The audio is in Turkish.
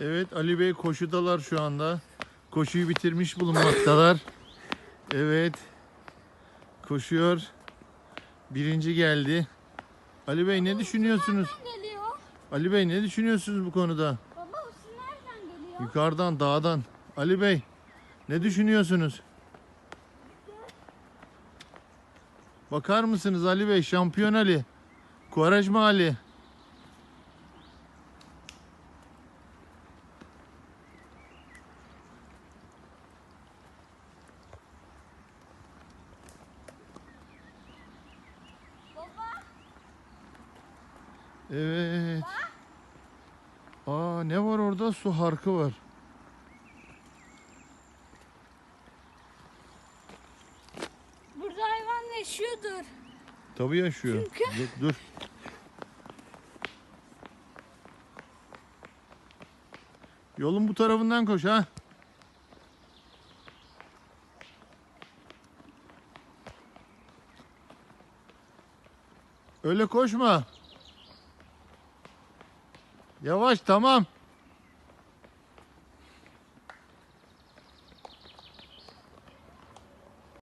Evet Ali Bey koşudalar şu anda. Koşuyu bitirmiş bulunmaktalar. Evet. Koşuyor. Birinci geldi. Ali Bey ne düşünüyorsunuz? Nereden geliyor? Ali Bey ne düşünüyorsunuz bu konuda? Baba o su nereden geliyor? Yukarıdan dağdan. Ali Bey ne düşünüyorsunuz? Bakar mısınız Ali Bey? Şampiyon Ali. Kuarajma Ali. Evet. Aa ne var orada? Su harkı var. burada hayvan yaşıyordur. Tabii yaşıyor. Çünkü- Dur, dur. Yolun bu tarafından koş ha. Öyle koşma. Yavaş tamam.